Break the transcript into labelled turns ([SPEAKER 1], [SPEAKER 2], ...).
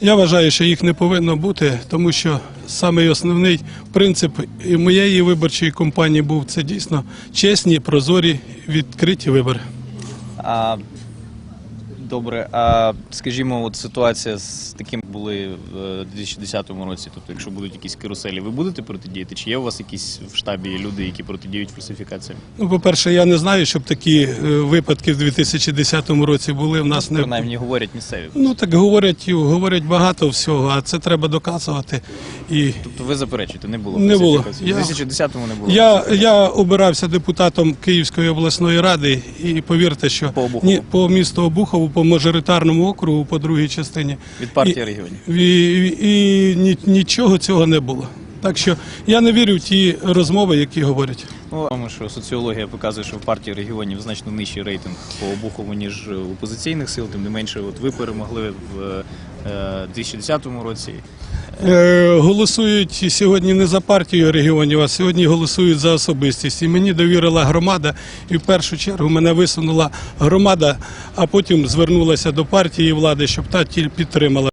[SPEAKER 1] Я вважаю, що їх не повинно бути, тому що саме основний принцип моєї виборчої кампанії був це дійсно чесні, прозорі, відкриті вибори.
[SPEAKER 2] Добре, а скажімо, от ситуація з таким були в 2010 році. Тобто, якщо будуть якісь каруселі, ви будете протидіяти? Чи є у вас якісь в штабі люди, які протидіють фальсифікаціям?
[SPEAKER 1] Ну, по-перше, я не знаю, щоб такі е, випадки в 2010 році були. В нас не
[SPEAKER 2] Принаймні говорять місцеві.
[SPEAKER 1] ну так говорять, говорять багато всього, а це треба доказувати. І
[SPEAKER 2] Тобто ви заперечуєте, не було
[SPEAKER 1] Не було. Я-
[SPEAKER 2] В 2010-му не було.
[SPEAKER 1] Я, я обирався депутатом Київської обласної ради, і повірте, що
[SPEAKER 2] По Обухову.
[SPEAKER 1] ні, по місту Обухову, по мажоритарному округу, по другій частині.
[SPEAKER 2] Від партії регіонів.
[SPEAKER 1] І, і, ні- нічого цього не було. Так що я не вірю в ті розмови, які говорять.
[SPEAKER 2] Ну, тому що соціологія показує, що в партії регіонів значно нижчий рейтинг по обухову, ніж в опозиційних сил. Тим не менше, от ви перемогли в 2010 році.
[SPEAKER 1] Е, голосують сьогодні не за партію регіонів, а сьогодні голосують за особистість. І мені довірила громада, і в першу чергу мене висунула громада, а потім звернулася до партії влади, щоб та тіль підтримала.